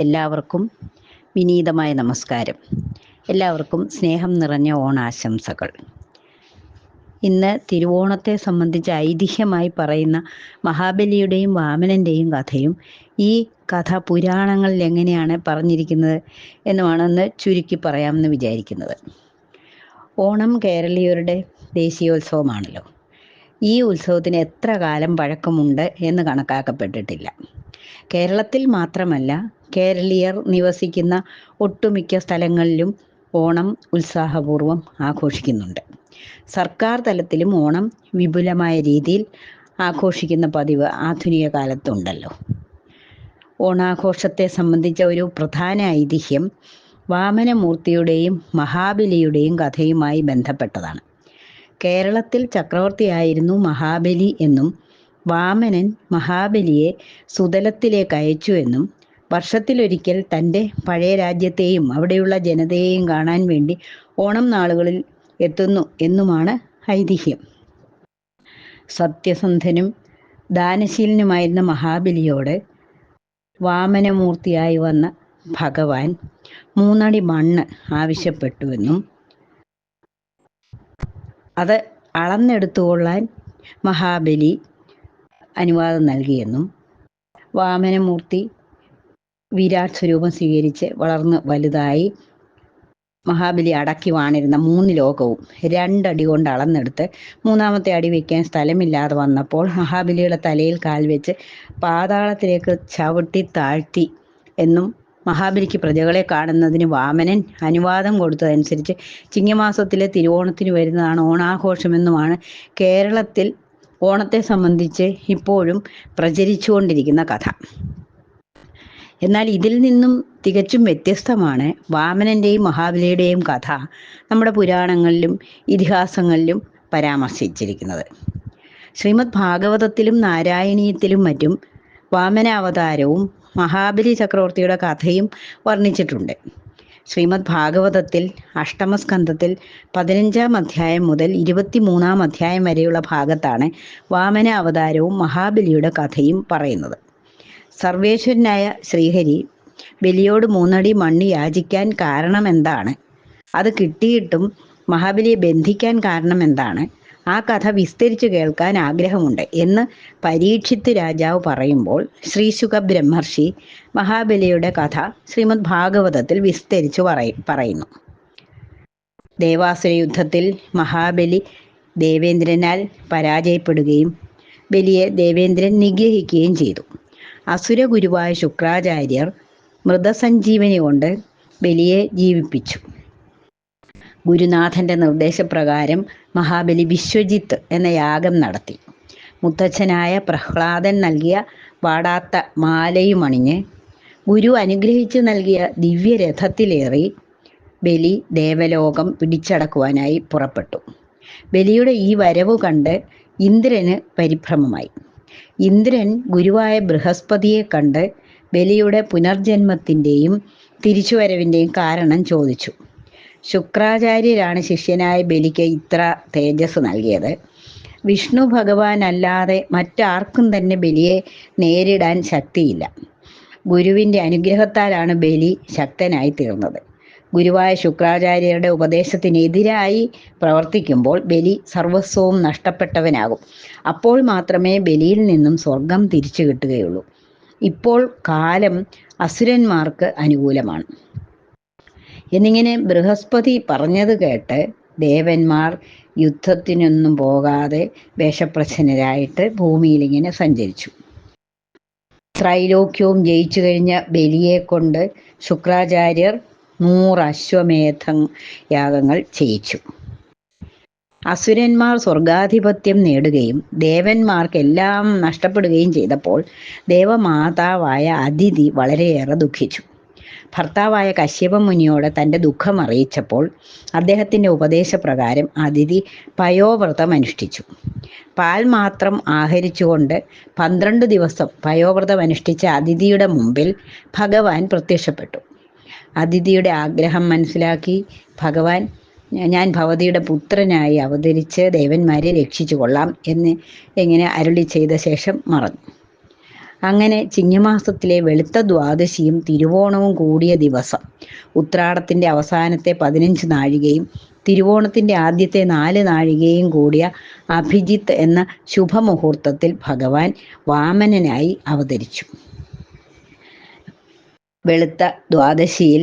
എല്ലാവർക്കും വിനീതമായ നമസ്കാരം. എല്ലാവർക്കും സ്നേഹം നിറഞ്ഞ ഓണാശംസകൾ. ഇന്ന് തിരുവോണത്തെ സംബന്ധിച്ച് ഐതിഹ്യമായി പറയുന്ന മഹാബലിയുടെയും വാമനന്റെയും കഥയും ഈ കഥ പുരാണങ്ങളിൽ എങ്ങനെയാണ് പറഞ്ഞിരിക്കുന്നത് എന്നുമാണെന്ന് ചുരുക്കി പറയാമെന്ന് വിചാരിക്കുന്നത്. ഓണം കേരളീയരുടെ ദേശീയോത്സവമാണല്ലോ. ഈ ഉത്സവത്തിന് എത്ര കാലം പഴക്കമുണ്ട് എന്ന് കണക്കാക്കപ്പെട്ടിട്ടില്ല. കേരളത്തിൽ മാത്രമല്ല കേരളീയർ നിവസിക്കുന്ന ഒട്ടുമിക്ക സ്ഥലങ്ങളിലും ഓണം ഉത്സാഹപൂർവം ആഘോഷിക്കുന്നുണ്ട്. സർക്കാർ തലത്തിലും ഓണം വിപുലമായ രീതിയിൽ ആഘോഷിക്കുന്ന പതിവ് ആധുനിക കാലത്തുണ്ടല്ലോ. ഓണാഘോഷത്തെ സംബന്ധിച്ച ഒരു പ്രധാന ഐതിഹ്യം വാമനമൂർത്തിയുടെയും മഹാബലിയുടെയും കഥയുമായി ബന്ധപ്പെട്ടതാണ്. കേരളത്തിൽ ചക്രവർത്തിയായിരുന്നു മഹാബലി എന്നും വാമനൻ മഹാബലിയെ സുതലത്തിലേക്ക് അയച്ചു എന്നും വർഷത്തിലൊരിക്കൽ തന്റെ പഴയ രാജ്യത്തെയും അവിടെയുള്ള ജനതയെയും കാണാൻ വേണ്ടി ഓണം നാളുകളിൽ എത്തുന്നു എന്നുമാണ് ഐതിഹ്യം. സത്യസന്ധനും ദാനശീലനുമായിരുന്ന മഹാബലിയോട് വാമനമൂർത്തിയായി വന്ന ഭഗവാൻ മൂന്നടി മണ്ണ് ആവശ്യപ്പെട്ടുവെന്നും അത് അളന്നെടുത്തുകൊള്ളാൻ മഹാബലി അനുവാദം നൽകിയെന്നും വാമനമൂർത്തി വിരാട് സ്വരൂപം സ്വീകരിച്ച് വളർന്ന് വലുതായി മഹാബലി അടക്കി വാണിരുന്ന മൂന്ന് ലോകവും രണ്ടടി കൊണ്ട് അളന്നെടുത്ത് മൂന്നാമത്തെ അടി വയ്ക്കാൻ സ്ഥലമില്ലാതെ വന്നപ്പോൾ മഹാബലിയുടെ തലയിൽ കാൽ വെച്ച് പാതാളത്തിലേക്ക് ചവിട്ടി താഴ്ത്തി എന്നും മഹാബലിക്ക് പ്രജകളെ കാണുന്നതിന് വാമനൻ അനുവാദം കൊടുത്തതനുസരിച്ച് ചിങ്ങമാസത്തിലെ തിരുവോണത്തിന് വരുന്നതാണ് ഓണാഘോഷമെന്നുമാണ് കേരളത്തിൽ ഓണത്തെ സംബന്ധിച്ച് ഇപ്പോഴും പ്രചരിച്ചുകൊണ്ടിരിക്കുന്ന കഥ. എന്നാൽ ഇതിൽ നിന്നും തികച്ചും വ്യത്യസ്തമാണ് വാമനന്റെയും മഹാബലിയുടെയും കഥ നമ്മുടെ പുരാണങ്ങളിലും ഇതിഹാസങ്ങളിലും പരാമർശിച്ചിരിക്കുന്നത്. ശ്രീമദ് ഭാഗവതത്തിലും നാരായണീയത്തിലും മറ്റും വാമന അവതാരവും മഹാബലി ചക്രവർത്തിയുടെ കഥയും വർണിച്ചിട്ടുണ്ട്. ശ്രീമദ് ഭാഗവതത്തിൽ അഷ്ടമസ്കന്ധത്തിൽ പതിനഞ്ചാം അധ്യായം മുതൽ ഇരുപത്തിമൂന്നാം അധ്യായം വരെയുള്ള ഭാഗത്താണ് വാമന അവതാരവും മഹാബലിയുടെ കഥയും പറയുന്നത്. സർവേശ്വരനായ ശ്രീഹരി ബലിയോട് മൂന്നടി മണ്ണ് യാചിക്കാൻ കാരണം എന്താണ് അത് കിട്ടിയിട്ടും മഹാബലിയെ ബന്ധിക്കാൻ കാരണം എന്താണ് ആ കഥ വിസ്തരിച്ചു കേൾക്കാൻ ആഗ്രഹമുണ്ട് എന്ന് പരീക്ഷിത്ത് രാജാവ് പറയുമ്പോൾ ശ്രീ ശ്രീശുഖ ബ്രഹ്മർഷി മഹാബലിയുടെ കഥ ശ്രീമദ് ഭാഗവതത്തിൽ വിസ്തരിച്ചു പറയും പറയുന്നു. ദേവാസുര യുദ്ധത്തിൽ മഹാബലി ദേവേന്ദ്രനാൽ പരാജയപ്പെടുകയും ബലിയെ ദേവേന്ദ്രൻ നിഗ്രഹിക്കുകയും ചെയ്തു. അസുര ഗുരുവായ ശുക്രാചാര്യർ മൃതസഞ്ജീവനി കൊണ്ട് ബലിയെ ജീവിപ്പിച്ചു. ഗുരുനാഥന്റെ നിർദ്ദേശപ്രകാരം മഹാബലി വിശ്വജിത്ത് എന്ന യാഗം നടത്തി. മുത്തച്ഛനായ പ്രഹ്ലാദൻ നൽകിയ വാടാത്ത മാലയും അണിഞ്ഞ് ഗുരു അനുഗ്രഹിച്ചു നൽകിയ ദിവ്യരഥത്തിലേറി ബലി ദേവലോകം പിടിച്ചടക്കുവാനായി പുറപ്പെട്ടു. ബലിയുടെ ഈ വരവ് കണ്ട് ഇന്ദ്രന് പരിഭ്രമമായി. ഇന്ദ്രൻ ഗുരുവായ ബൃഹസ്പതിയെ കണ്ട് ബലിയുടെ പുനർജന്മത്തിന്റെയും തിരിച്ചുവരവിന്റെയും കാരണം ചോദിച്ചു. ശുക്രാചാര്യരാണ് ശിഷ്യനായ ബലിക്ക് ഇത്ര തേജസ് നൽകിയത്. വിഷ്ണു ഭഗവാൻ അല്ലാതെ മറ്റാർക്കും തന്നെ ബലിയെ നേരിടാൻ ശക്തിയില്ല. ഗുരുവിന്റെ അനുഗ്രഹത്താലാണ് ബലി ശക്തനായി തീർന്നത്. ഗുരുവായ ശുക്രാചാര്യരുടെ ഉപദേശത്തിനെതിരായി പ്രവർത്തിക്കുമ്പോൾ ബലി സർവസ്വവും നഷ്ടപ്പെട്ടവനാകും. അപ്പോൾ മാത്രമേ ബലിയിൽ നിന്നും സ്വർഗം തിരിച്ചു കിട്ടുകയുള്ളൂ. ഇപ്പോൾ കാലം അസുരന്മാർക്ക് അനുകൂലമാണ്. എന്നിങ്ങനെ ബൃഹസ്പതി പറഞ്ഞത് കേട്ട് ദേവന്മാർ യുദ്ധത്തിനൊന്നും പോകാതെ വേഷപ്രച്ഛന്നരായിട്ട് ഭൂമിയിൽ ഇങ്ങനെ സഞ്ചരിച്ചു. ത്രൈലോക്യവും ജയിച്ചു കഴിഞ്ഞ ബലിയെ കൊണ്ട് ശുക്രാചാര്യർ നൂറ് അശ്വമേധ യാഗങ്ങൾ ചെയ്യിച്ചു. അസുരന്മാർ സ്വർഗാധിപത്യം നേടുകയും ദേവന്മാർക്കെല്ലാം നഷ്ടപ്പെടുകയും ചെയ്തപ്പോൾ ദേവമാതാവായ അതിഥി വളരെയേറെ ദുഃഖിച്ചു. ഭർത്താവായ കശ്യപ മുനിയോട് തന്റെ ദുഃഖം അറിയിച്ചപ്പോൾ അദ്ദേഹത്തിന്റെ ഉപദേശപ്രകാരം അതിഥി പയോവ്രതം അനുഷ്ഠിച്ചു. പാൽ മാത്രം ആഹരിച്ചുകൊണ്ട് പന്ത്രണ്ട് ദിവസം പയോവ്രതം അനുഷ്ഠിച്ച അതിഥിയുടെ മുമ്പിൽ ഭഗവാൻ പ്രത്യക്ഷപ്പെട്ടു. അതിഥിയുടെ ആഗ്രഹം മനസ്സിലാക്കി ഭഗവാൻ ഞാൻ ഭവതിയുടെ പുത്രനായി അവതരിച്ച് ദേവന്മാരെ രക്ഷിച്ചു കൊള്ളാം എന്ന് ഇങ്ങനെ അരുളി ചെയ്ത ശേഷം മറന്നു. അങ്ങനെ ചിങ്ങമാസത്തിലെ വെളുത്ത ദ്വാദശിയും തിരുവോണവും കൂടിയ ദിവസം ഉത്രാടത്തിന്റെ അവസാനത്തെ പതിനഞ്ച് നാഴികയും തിരുവോണത്തിന്റെ ആദ്യത്തെ നാല് നാഴികയും കൂടിയ അഭിജിത്ത് എന്ന ശുഭമുഹൂർത്തത്തിൽ ഭഗവാൻ വാമനനായി അവതരിച്ചു. വെളുത്ത ദ്വാദശിയിൽ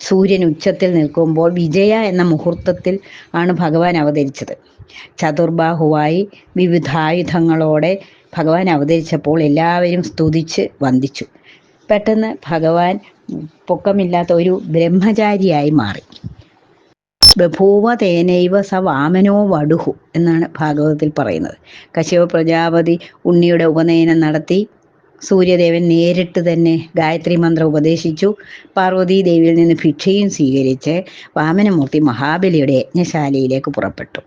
സൂര്യൻ ഉച്ചത്തിൽ നിൽക്കുമ്പോൾ വിജയ എന്ന മുഹൂർത്തത്തിൽ ആണ് ഭഗവാൻ അവതരിച്ചത്. ചതുർബാഹുവായി വിവിധായുധങ്ങളോടെ ഭഗവാൻ അവതരിച്ചപ്പോൾ എല്ലാവരും സ്തുതിച്ച് വന്ദിച്ചു. പെട്ടെന്ന് ഭഗവാൻ പൊക്കമില്ലാത്ത ഒരു ബ്രഹ്മചാരിയായി മാറി. ബഭൂവ തേനൈവ സ വാമനോ വടുഹു എന്നാണ് ഭാഗവതത്തിൽ പറയുന്നത്. കശ്യപ പ്രജാപതി ഉണ്ണിയുടെ ഉപനയനം നടത്തി സൂര്യദേവൻ നേരിട്ട് തന്നെ ഗായത്രി മന്ത്രം ഉപദേശിച്ചു. പാർവതി ദേവിയിൽ നിന്ന് ഭിക്ഷയും സ്വീകരിച്ച് വാമനമൂർത്തി മഹാബലിയുടെ യജ്ഞശാലയിലേക്ക് പുറപ്പെട്ടു.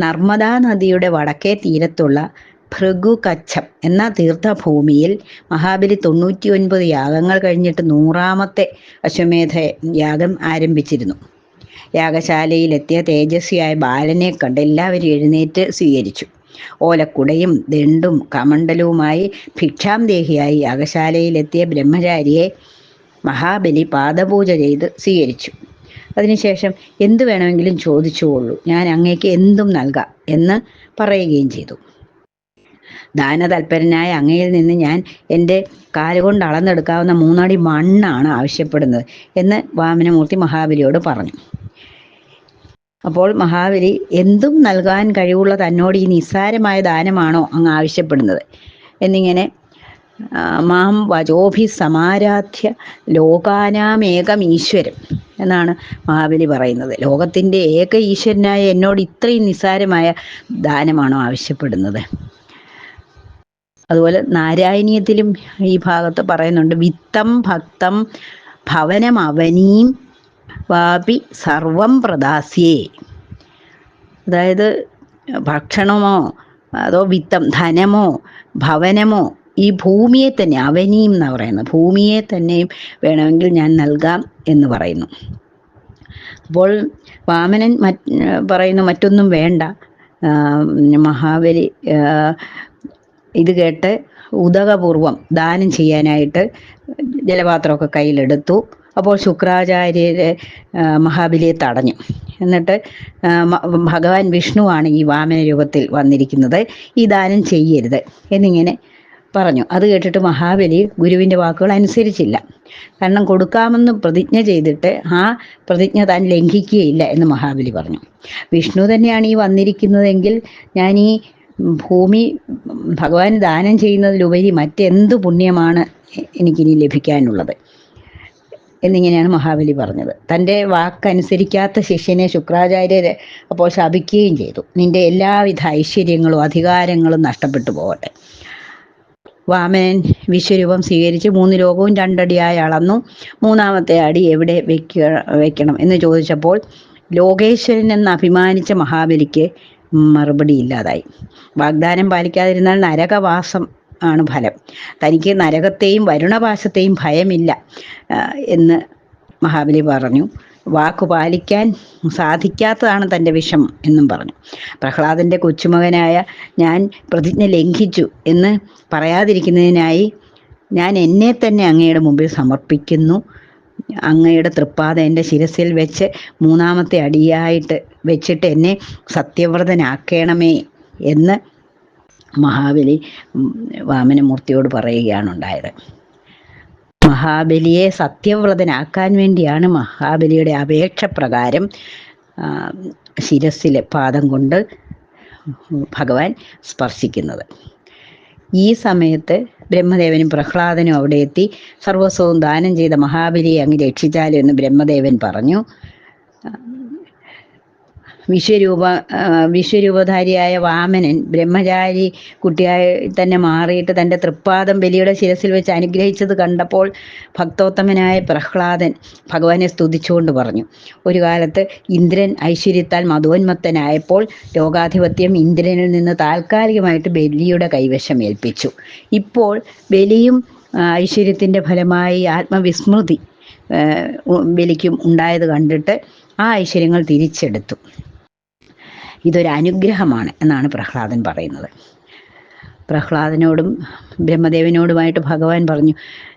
നർമ്മദാ നദിയുടെ വടക്കേ തീരത്തുള്ള ഭൃഗു കച്ഛം എന്ന തീർത്ഥഭൂമിയിൽ മഹാബലി തൊണ്ണൂറ്റി ഒൻപത് യാഗങ്ങൾ കഴിഞ്ഞിട്ട് നൂറാമത്തെ അശ്വമേധ യാഗം ആരംഭിച്ചിരുന്നു. യാഗശാലയിലെത്തിയ തേജസ്വിയായ ബാലനെ കണ്ട് എല്ലാവരും എഴുന്നേറ്റ് സ്വീകരിച്ചു. ഓലക്കുടയും ദണ്ടും കമണ്ടലുമായി ഭിക്ഷാംദേഹിയായി അകശാലയിലെത്തിയ ബ്രഹ്മചാരിയെ മഹാബലി പാദപൂജ ചെയ്ത് സ്വീകരിച്ചു. അതിനുശേഷം എന്തു വേണമെങ്കിലും ചോദിച്ചുകൊള്ളൂ. ഞാൻ അങ്ങേക്ക് എന്തും നൽകാം എന്ന് പറയുകയും ചെയ്തു. ദാന ദാനതൽപരനായ അങ്ങയിൽ നിന്ന് ഞാൻ എന്റെ കാലുകൊണ്ട് അളന്നെടുക്കാവുന്ന മൂന്നടി മണ്ണാണ് ആവശ്യപ്പെടുന്നത് എന്ന് വാമനമൂർത്തി മഹാബലിയോട് പറഞ്ഞു. അപ്പോൾ മഹാബലി എന്തും നൽകാൻ കഴിവുള്ള തന്നോട് ഈ നിസ്സാരമായ ദാനമാണോ അങ്ങ് ആവശ്യപ്പെടുന്നത്? എന്നിങ്ങനെ മാം വചോഭി സമാരാധ്യ ലോകാനാമേകം ഈശ്വരം എന്നാണ് മഹാബലി പറയുന്നത്. ലോകത്തിന്റെ ഏക ഈശ്വരനായ എന്നോട് ഇത്രയും നിസ്സാരമായ ദാനമാണോ ആവശ്യപ്പെടുന്നത്? അതുപോലെ നാരായണീയത്തിലും ഈ ഭാഗത്ത് പറയുന്നുണ്ട് വിത്തം ഭക്തം ഭവനം അവനീം വാപി സർവം പ്രദാസ്യേ. അതായത് ഭക്ഷണമോ അതോ വിത്തം ധനമോ ഭവനമോ ഈ ഭൂമിയെ തന്നെ അവനിയും എന്നാണ് പറയുന്നത് ഭൂമിയെ തന്നെയും വേണമെങ്കിൽ ഞാൻ നൽകാം എന്ന് പറയുന്നു. അപ്പോൾ വാമനൻ പറയുന്നു മറ്റൊന്നും വേണ്ട. മഹാബലി ഇത് കേട്ട് ഉദകപൂർവം ദാനം ചെയ്യാനായിട്ട് ജലപാത്രമൊക്കെ കയ്യിലെടുത്തു. അപ്പോൾ ശുക്രാചാര്യരെ മഹാബലിയെ തടഞ്ഞു. എന്നിട്ട് ഭഗവാൻ വിഷ്ണുവാണ് ഈ വാമന രൂപത്തിൽ വന്നിരിക്കുന്നത്. ഈ ദാനം ചെയ്യരുത് എന്നിങ്ങനെ പറഞ്ഞു. അത് കേട്ടിട്ട് മഹാബലി ഗുരുവിന്റെ വാക്കുകൾ അനുസരിച്ചില്ല. കാരണം കൊടുക്കാമെന്ന് പ്രതിജ്ഞ ചെയ്തിട്ട് ആ പ്രതിജ്ഞ താൻ ലംഘിക്കുകയില്ല എന്ന് മഹാബലി പറഞ്ഞു. വിഷ്ണു തന്നെയാണ് ഈ വന്നിരിക്കുന്നതെങ്കിൽ ഞാൻ ഈ ഭൂമി ഭഗവാൻ ദാനം ചെയ്യുന്നതിലുപരി മറ്റെന്ത് പുണ്യമാണ് എനിക്കിനി ലഭിക്കാനുള്ളത്? എന്നിങ്ങനെയാണ് മഹാബലി പറഞ്ഞത്. തന്റെ വാക്കനുസരിക്കാത്ത ശിഷ്യനെ ശുക്രാചാര്യർ അപ്പോൾ ശപിക്കുകയും ചെയ്തു. നിന്റെ എല്ലാവിധ ഐശ്വര്യങ്ങളും അധികാരങ്ങളും നഷ്ടപ്പെട്ടു പോകട്ടെ. വാമനൻ വിശ്വരൂപം സ്വീകരിച്ച് മൂന്ന് ലോകവും രണ്ടടിയായി അളന്നു. മൂന്നാമത്തെ അടി എവിടെ വെക്ക വെക്കണം എന്ന് ചോദിച്ചപ്പോൾ ലോകേശ്വരൻ എന്ന് അഭിമാനിച്ച മഹാബലിക്ക് മറുപടി ഇല്ലാതായി. വാഗ്ദാനം പാലിക്കാതിരുന്നാൽ നരകവാസം ആണ് ഫലം. തനിക്ക് നരകത്തെയും വരുണപാശത്തെയും ഭയമില്ല എന്ന് മഹാബലി പറഞ്ഞു. വാക്കു പാലിക്കാൻ സാധിക്കാത്തതാണ് തന്റെ വിഷം എന്നും പറഞ്ഞു. പ്രഹ്ലാദന്റെ കൊച്ചുമകനായ ഞാൻ പ്രതിജ്ഞ ലംഘിച്ചു എന്ന് പറയാതിരിക്കുന്നതിനായി ഞാൻ എന്നെ തന്നെ അങ്ങയുടെ മുമ്പിൽ സമർപ്പിക്കുന്നു. അങ്ങയുടെ തൃപ്പാത എന്റെ ശിരസിൽ വെച്ച് മൂന്നാമത്തെ അടിയായിട്ട് വെച്ചിട്ട് എന്നെ സത്യവ്രതനാക്കണമേ എന്ന് മഹാബലി വാമനമൂർത്തിയോട് പറയുകയാണ് ഉണ്ടായത്. മഹാബലിയെ സത്യവ്രതനാക്കാൻ വേണ്ടിയാണ് മഹാബലിയുടെ അപേക്ഷ പ്രകാരം ശിരസിലെ പാദം കൊണ്ട് ഭഗവാൻ സ്പർശിക്കുന്നത്. ഈ സമയത്ത് ബ്രഹ്മദേവനും പ്രഹ്ലാദനും അവിടെ എത്തി സർവസ്വവും ദാനം ചെയ്ത മഹാബലിയെ അങ്ങ് രക്ഷിച്ചാലും എന്ന് ബ്രഹ്മദേവൻ പറഞ്ഞു. വിശ്വരൂപ വിശ്വരൂപധാരിയായ വാമനൻ ബ്രഹ്മചാരി കുട്ടിയായി തന്നെ മാറിയിട്ട് തന്റെ തൃപ്പാദം ബലിയുടെ ശിരസിൽ വെച്ച് അനുഗ്രഹിച്ചത് കണ്ടപ്പോൾ ഭക്തോത്തമനായ പ്രഹ്ലാദൻ ഭഗവാനെ സ്തുതിച്ചുകൊണ്ട് പറഞ്ഞു. ഒരു കാലത്ത് ഇന്ദ്രൻ ഐശ്വര്യത്താൽ മധുവന്മത്തനായപ്പോൾ ലോകാധിപത്യം ഇന്ദ്രനിൽ നിന്ന് താൽക്കാലികമായിട്ട് ബലിയുടെ കൈവശം ഏൽപ്പിച്ചു. ഇപ്പോൾ ബലിയും ഐശ്വര്യത്തിന്റെ ഫലമായി ആത്മവിസ്മൃതി ബലിക്കും ഉണ്ടായത് കണ്ടിട്ട് ആ ഐശ്വര്യങ്ങൾ തിരിച്ചെടുത്തു. ഇതൊരു അനുഗ്രഹമാണ് എന്നാണ് പ്രഹ്ലാദൻ പറയുന്നത്. പ്രഹ്ലാദനോടും ബ്രഹ്മദേവനോടുമായിട്ട് ഭഗവാൻ പറഞ്ഞു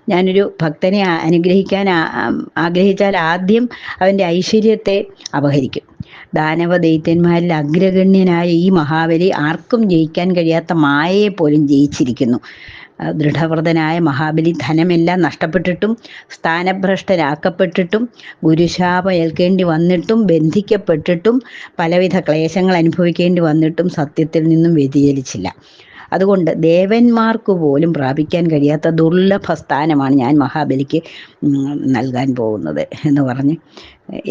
ഞാനൊരു ഭക്തനെ അനുഗ്രഹിക്കാൻ ആഗ്രഹിച്ചാൽ ആദ്യം അവന്റെ ഐശ്വര്യത്തെ അപഹരിക്കും. ദാനവ ദൈത്യന്മാരിൽ അഗ്രഗണ്യനായ ഈ മഹാബലി ആർക്കും ജയിക്കാൻ കഴിയാത്ത മായയെ പോലും ജയിച്ചിരിക്കുന്നു. ദൃഢവ്രതനായ മഹാബലി ധനമെല്ലാം നഷ്ടപ്പെട്ടിട്ടും സ്ഥാനഭ്രഷ്ടരാക്കപ്പെട്ടിട്ടും ഗുരുശാപ ഏൽക്കേണ്ടി വന്നിട്ടും ബന്ധിക്കപ്പെട്ടിട്ടും പലവിധ ക്ലേശങ്ങൾ അനുഭവിക്കേണ്ടി വന്നിട്ടും സത്യത്തിൽ നിന്നും വ്യതിചലിച്ചില്ല. അതുകൊണ്ട് ദേവന്മാർക്ക് പോലും പ്രാപിക്കാൻ കഴിയാത്ത ദുർലഭ സ്ഥാനമാണ് ഞാൻ മഹാബലിക്ക് നൽകാൻ പോകുന്നത് എന്ന് പറഞ്ഞ്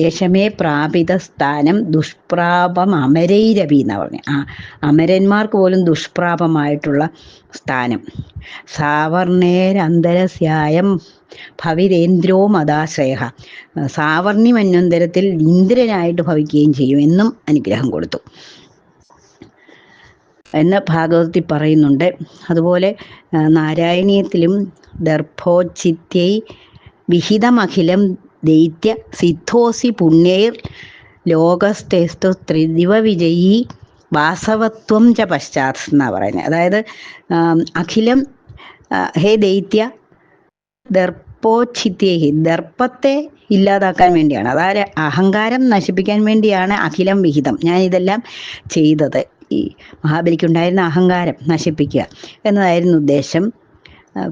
യേശമേ പ്രാപിത സ്ഥാനം ദുഷ്പ്രാപം അമരൈരവി എന്ന് പറഞ്ഞു. ആ അമരന്മാർക്ക് പോലും ദുഷ്പ്രാപമായിട്ടുള്ള സ്ഥാനം. സാവർണേരന്തരസ്യായം ഭവിരേന്ദ്രോ മതാശ്രയ സാവർണി മന്വന്തരത്തിൽ ഇന്ദ്രനായിട്ട് ഭവിക്കുകയും ചെയ്യും എന്നും അനുഗ്രഹം കൊടുത്തു. എന്ന് ഭാഗവതത്തിൽ പറയുന്നുണ്ട്. അതുപോലെ നാരായണീയത്തിലും ദർഭോചിത്യൈ വിഹിതമഖിലം ദൈത്യ സിദ്ധോസി പുണ്യൈർ ലോകസ്ഥേസ്തു ത്രിദിവ വിജയി വാസവത്വം ച പശ്ചാത്ത് എന്നാണ് പറയുന്നത്. അതായത് അഖിലം ഹേ ദൈത്യ ദർപ്പോച്ഛിത്യേഹി ദർപ്പത്തെ ഇല്ലാതാക്കാൻ വേണ്ടിയാണ്. അതായത് അഹങ്കാരം നശിപ്പിക്കാൻ വേണ്ടിയാണ് അഖിലം വിഹിതം. ഞാൻ ഇതെല്ലാം ചെയ്തത്. ഈ മഹാബലിക്കുണ്ടായിരുന്ന അഹങ്കാരം നശിപ്പിക്കുക എന്നതായിരുന്നു ഉദ്ദേശം.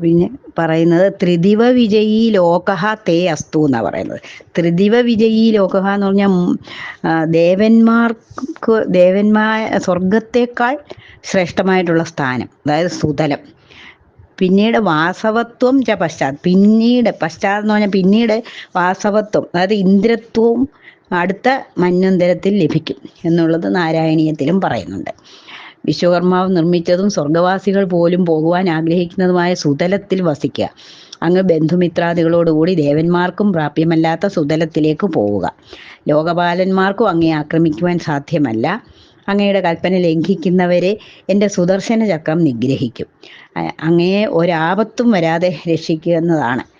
പിന്നെ പറയുന്നത് ത്രിദിവ വിജയി ലോകഹ തേ അസ്തു എന്നാണ് പറയുന്നത്. ത്രിദിവ വിജയി ലോകഹ എന്ന് പറഞ്ഞാൽ ദേവന്മാർക്ക് ദേവന്മാ സ്വർഗത്തേക്കാൾ ശ്രേഷ്ഠമായിട്ടുള്ള സ്ഥാനം അതായത് സുതലം. പിന്നീട് വാസവത്വം ച പശ്ചാത്ത് പിന്നീട് പശ്ചാത്ത് എന്ന് പറഞ്ഞാൽ പിന്നീട് വാസവത്വം അതായത് ഇന്ദ്രത്വവും അടുത്ത മന്വന്തരത്തിൽ ലഭിക്കും എന്നുള്ളത് നാരായണീയത്തിലും പറയുന്നുണ്ട്. വിശ്വകർമാവ് നിർമ്മിച്ചതും സ്വർഗവാസികൾ പോലും പോകുവാൻ ആഗ്രഹിക്കുന്നതുമായ സുതലത്തിൽ വസിക്കുക. അങ്ങ് ബന്ധുമിത്രാദികളോടുകൂടി ദേവന്മാർക്കും പ്രാപ്യമല്ലാത്ത സുതലത്തിലേക്ക് പോവുക. ലോകപാലന്മാർക്കും അങ്ങേ ആക്രമിക്കുവാൻ സാധ്യമല്ല. അങ്ങയുടെ കൽപ്പന ലംഘിക്കുന്നവരെ എന്റെ സുദർശന ചക്രം നിഗ്രഹിക്കും. അങ്ങയെ ഒരാപത്തും വരാതെ രക്ഷിക്കുക എന്നതാണ്.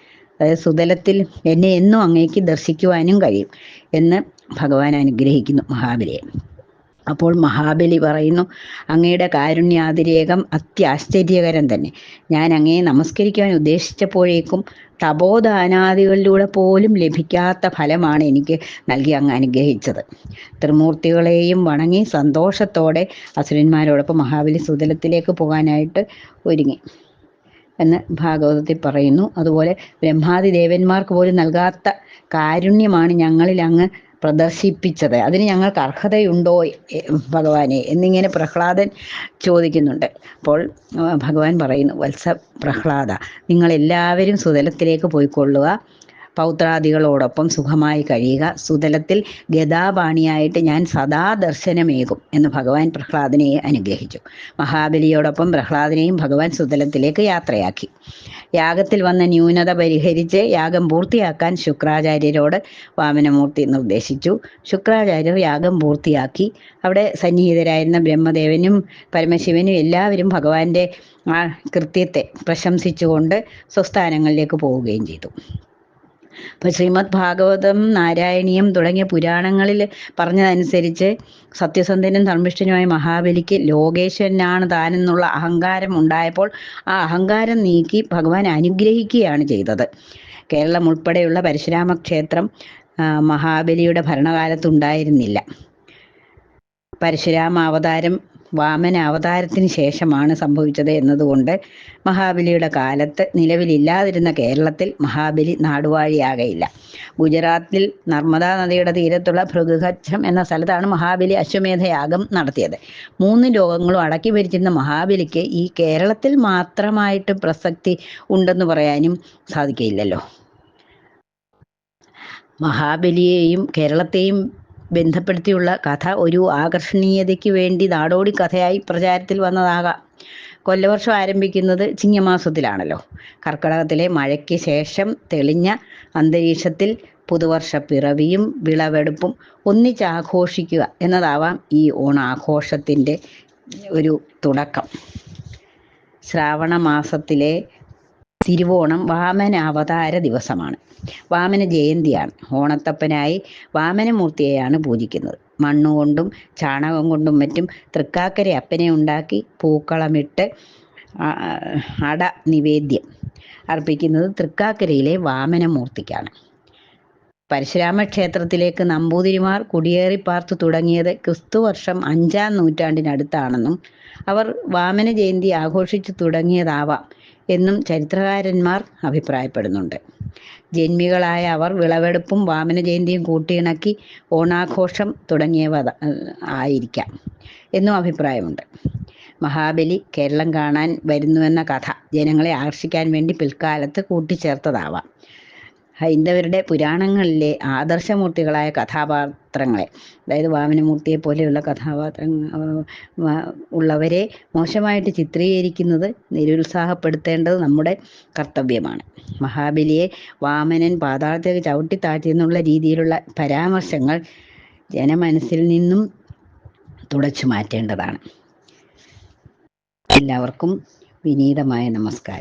സുതലത്തിൽ എന്നെ എന്നും അങ്ങേക്ക് ദർശിക്കുവാനും കഴിയും എന്ന് ഭഗവാൻ അനുഗ്രഹിക്കുന്നു മഹാബലിയെ. അപ്പോൾ മഹാബലി പറയുന്നു അങ്ങയുടെ കാരുണ്യാതിരേകം അത്യാശ്ചര്യകരം തന്നെ. ഞാൻ അങ്ങയെ നമസ്കരിക്കുവാൻ ഉദ്ദേശിച്ചപ്പോഴേക്കും തപോദാനാദികളിലൂടെ പോലും ലഭിക്കാത്ത ഫലമാണ് എനിക്ക് നൽകി അങ്ങ് അനുഗ്രഹിച്ചത്. ത്രിമൂർത്തികളെയും വണങ്ങി സന്തോഷത്തോടെ അസുരന്മാരോടൊപ്പം മഹാബലി സുതലത്തിലേക്ക് പോകാനായിട്ട് ഒരുങ്ങി. എന്ന് ഭാഗവതത്തിൽ പറയുന്നു. അതുപോലെ ബ്രഹ്മാതി ദേവന്മാർക്ക് പോലും നൽകാത്ത കാരുണ്യമാണ് ഞങ്ങളിൽ അങ്ങ് പ്രദർശിപ്പിച്ചത്. അതിന് ഞങ്ങൾക്ക് അർഹതയുണ്ടോ ഭഗവാനെ? എന്നിങ്ങനെ പ്രഹ്ലാദൻ ചോദിക്കുന്നുണ്ട്. അപ്പോൾ ഭഗവാൻ പറയുന്നു വത്സ പ്രഹ്ലാദ നിങ്ങളെല്ലാവരും സുതലത്തിലേക്ക് പോയിക്കൊള്ളുക. പൗത്രാദികളോടൊപ്പം സുഖമായി കഴിയുക. സുതലത്തിൽ ഗതാപാണിയായിട്ട് ഞാൻ സദാ ദർശനമേകും എന്ന് ഭഗവാൻ പ്രഹ്ലാദനെ അനുഗ്രഹിച്ചു. മഹാബലിയോടൊപ്പം പ്രഹ്ലാദനെയും ഭഗവാൻ സുതലത്തിലേക്ക് യാത്രയാക്കി. യാഗത്തിൽ വന്ന ന്യൂനത പരിഹരിച്ച് യാഗം പൂർത്തിയാക്കാൻ ശുക്രാചാര്യരോട് വാമനമൂർത്തി നിർദ്ദേശിച്ചു. ശുക്രാചാര്യർ യാഗം പൂർത്തിയാക്കി. അവിടെ സന്നിഹിതരായിരുന്ന ബ്രഹ്മദേവനും പരമശിവനും എല്ലാവരും ഭഗവാന്റെ ആ കൃത്യത്തെ പ്രശംസിച്ചുകൊണ്ട് സ്വസ്ഥാനങ്ങളിലേക്ക് പോവുകയും ചെയ്തു. അപ്പോൾ ശ്രീമദ് ഭാഗവതം നാരായണീയം തുടങ്ങിയ പുരാണങ്ങളിൽ പറഞ്ഞതനുസരിച്ച് സത്യസന്ധനും ധർമ്മിഷ്ഠനുമായ മഹാബലിക്ക് ലോകേശ്വരനാണ് താനെന്നുള്ള അഹങ്കാരം ഉണ്ടായപ്പോൾ ആ അഹങ്കാരം നീക്കി ഭഗവാൻ അനുഗ്രഹിക്കുകയാണ് ചെയ്തത്. കേരളം ഉൾപ്പെടെയുള്ള പരശുരാമ ക്ഷേത്രം മഹാബലിയുടെ ഭരണകാലത്തുണ്ടായിരുന്നില്ല. പരശുരാമ അവതാരം വാമന അവതാരത്തിന് ശേഷമാണ് സംഭവിച്ചത് എന്നതുകൊണ്ട് മഹാബലിയുടെ കാലത്ത് നിലവിലില്ലാതിരുന്ന കേരളത്തിൽ മഹാബലി നാടുവാഴിയാകയില്ല. ഗുജറാത്തിൽ നർമ്മദാ നദിയുടെ തീരത്തുള്ള ഭൃഗുഖച്ഛം എന്ന സ്ഥലത്താണ് മഹാബലി അശ്വമേധയാഗം നടത്തിയത്. മൂന്ന് ലോകങ്ങളും അടക്കി ഭരിച്ചിരുന്ന മഹാബലിക്ക് ഈ കേരളത്തിൽ മാത്രമായിട്ട് പ്രസക്തി ഉണ്ടെന്ന് പറയാനും സാധിക്കില്ലല്ലോ മഹാബലിയെയും കേരളത്തെയും ബന്ധപ്പെടുത്തിയുള്ള കഥ ഒരു ആകർഷണീയതയ്ക്ക് വേണ്ടി നാടോടി കഥയായി പ്രചാരത്തിൽ വന്നതാകാം. കൊല്ലവർഷം ആരംഭിക്കുന്നത് ചിങ്ങമാസത്തിലാണല്ലോ. കർക്കിടകത്തിലെ മഴയ്ക്ക് ശേഷം തെളിഞ്ഞ അന്തരീക്ഷത്തിൽ പുതുവർഷ പിറവിയും വിളവെടുപ്പും ഒന്നിച്ചാഘോഷിക്കുക എന്നതാവാം ഈ ഓണാഘോഷത്തിന്റെ ഒരു തുടക്കം. ശ്രാവണ മാസത്തിലെ തിരുവോണം വാമന അവതാര ദിവസമാണ്. വാമന ജയന്തിയാണ്. ഓണത്തപ്പനായി വാമനമൂർത്തിയെയാണ് പൂജിക്കുന്നത്. മണ്ണുകൊണ്ടും ചാണകം കൊണ്ടും മറ്റും തൃക്കാക്കര അപ്പനെ ഉണ്ടാക്കി പൂക്കളമിട്ട് അട നിവേദ്യം അർപ്പിക്കുന്നത് തൃക്കാക്കരയിലെ വാമനമൂർത്തിക്കാണ് പരശുരാമ ക്ഷേത്രത്തിലേക്ക് നമ്പൂതിരിമാർ കുടിയേറി പാർത്തു തുടങ്ങിയത് ക്രിസ്തുവർഷം അഞ്ചാം നൂറ്റാണ്ടിനടുത്താണെന്നും അവർ വാമന ജയന്തി ആഘോഷിച്ചു തുടങ്ങിയതാവാം എന്നും ചരിത്രകാരന്മാർ അഭിപ്രായപ്പെടുന്നുണ്ട്. ജന്മികളായ അവർ വിളവെടുപ്പും വാമന ജയന്തിയും കൂട്ടിയിണക്കി ഓണാഘോഷം തുടങ്ങിയവ ആയിരിക്കാം എന്നും അഭിപ്രായമുണ്ട്. മഹാബലി കേരളം കാണാൻ വരുന്നുവെന്ന കഥ ജനങ്ങളെ ആകർഷിക്കാൻ വേണ്ടി പിൽക്കാലത്ത് കൂട്ടിച്ചേർത്തതാവാം. ഹൈന്ദവരുടെ പുരാണങ്ങളിലെ ആദർശമൂർത്തികളായ കഥാപാത്രങ്ങളെ. അതായത് വാമനമൂർത്തിയെ പോലെയുള്ള കഥാപാത്രങ്ങൾ ഉള്ളവരെ മോശമായിട്ട് ചിത്രീകരിക്കുന്നത് നിരുത്സാഹപ്പെടുത്തേണ്ടത് നമ്മുടെ കർത്തവ്യമാണ്. മഹാബലിയെ വാമനൻ പാതാളത്തേക്ക് ചവിട്ടി താഴ്ത്തിയെന്നുള്ള രീതിയിലുള്ള പരാമർശങ്ങൾ ജനമനസ്സിൽ നിന്നും തുടച്ചു മാറ്റേണ്ടതാണ്. എല്ലാവർക്കും വിനീതമായ നമസ്കാരം.